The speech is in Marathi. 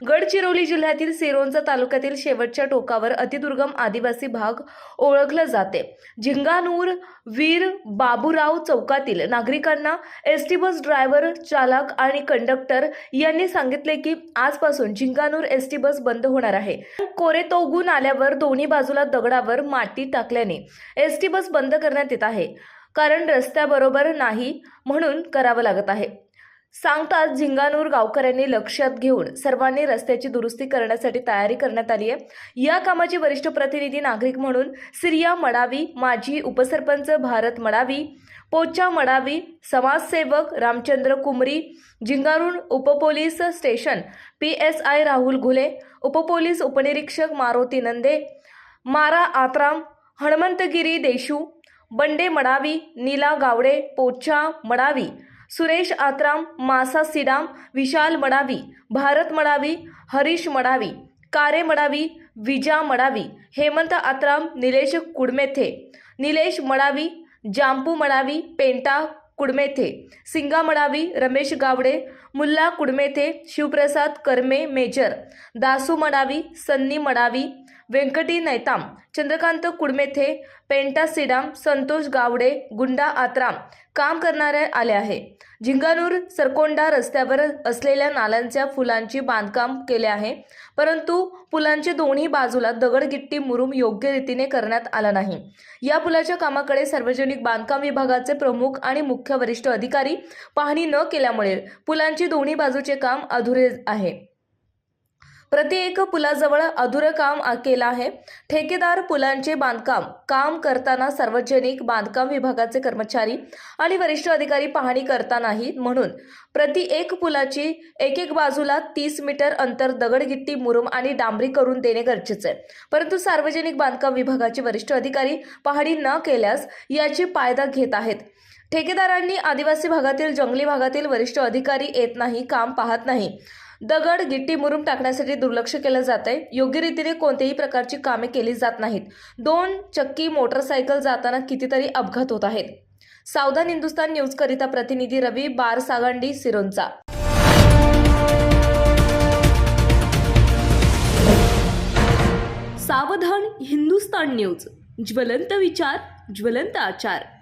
गडचिरोली जिल्ह्यातील सिरोंचा तालुक्यातील शेवटच्या टोकावर अतिदुर्गम आदिवासी भाग ओळखला जाते. झिंगानूर वीर बाबूराव चौकातील नागरिकांना एस टी बस ड्रायव्हर चालक आणि कंडक्टर यांनी सांगितले की आजपासून झिंगानूर एस टी बस बंद होणार आहे. कोरेतोगून आल्यावर दोन्ही बाजूला दगडावर माती टाकल्याने एस टी बस बंद करण्यात येत आहे. कारण रस्त्याबरोबर नाही म्हणून करावं लागत आहे. सांगताच झिंगानूर गावकऱ्यांनी लक्षात घेऊन सर्वांनी रस्त्याची दुरुस्ती करण्यासाठी तयारी करण्यात आली आहे. या कामाची वरिष्ठ प्रतिनिधी नागरिक म्हणून सिरिया मडावी माजी उपसरपंच भारत मडावी पोचा मडावी समाजसेवक Ramchandra Kumri झिंगारूर उपपोलीस station P S I Rahul Ghule उपपोलीस उपनिरीक्षक मारुती नंदे मारा आत्राम हणमंतगिरी देशू बंडे मडावी नीला गावडे पोचा मडावी सुरेश आत्राम मासा सिडाम विशाल मडावी भारत मडावी हरीश मडावी कारे मडावी विजा मडावी हेमंत आत्राम निलेश कुडमेथे निलेश मडावी जांपू मडावी पेंटा कुडमेथे सिंगा मडावी रमेश गावडे मुल्ला कुडमेथे शिवप्रसाद कर्मे मेजर दासू मडावी सन्नी मडावी व्यंकटी नैताम चंद्रकांत कुडमेथे पेंटा सिडाम संतोष गावडे गुंडा आत्राम काम करणाऱ्या आले आहे. झिंगानूर सरकोंडा रस्त्यावर असलेल्या नाल्यांच्या फुलांची बांधकाम केले आहे. परंतु पुलांचे दोन्ही बाजूला दगडगिट्टी मुरुम योग्य रीतीने करण्यात आला नाही. या पुलाच्या कामाकडे सार्वजनिक बांधकाम विभागाचे प्रमुख आणि मुख्य वरिष्ठ अधिकारी पाहणी न केल्यामुळे पुलांची दोन्ही बाजूचे काम अधुरे आहे. प्रति एक पुलाजवळ अधुरं काम केलं आहे. ठेकेदार पुलांचे बांधकाम काम करताना सार्वजनिक बांधकाम विभागाचे कर्मचारी आणि वरिष्ठ अधिकारी पाहणी करतानाही म्हणून प्रति एक पुलाची एक एक बाजूला तीस मीटर अंतर दगडगिट्टी मुरुम आणि डांबरी करून देणे गरजेचे आहे. परंतु सार्वजनिक बांधकाम विभागाचे वरिष्ठ अधिकारी पाहणी न केल्यास याची पायदा घेत आहेत. ठेकेदारांनी आदिवासी भागातील जंगली भागातील वरिष्ठ अधिकारी येत नाही काम पाहत नाही. दगड गिट्टी मुरुम टाकण्यासाठी दुर्लक्ष केलं जात आहे योग्य रीतीने कोणत्याही प्रकारची कामे केली जात नाहीत. दोन चक्की मोटरसायकल जाताना कितीतरी अपघात होत आहेत. सावधान हिंदुस्तान न्यूज करिता प्रतिनिधी रवी बार सागांडी सिरोंचा. सावधान हिंदुस्तान न्यूज. ज्वलंत विचार ज्वलंत आचार.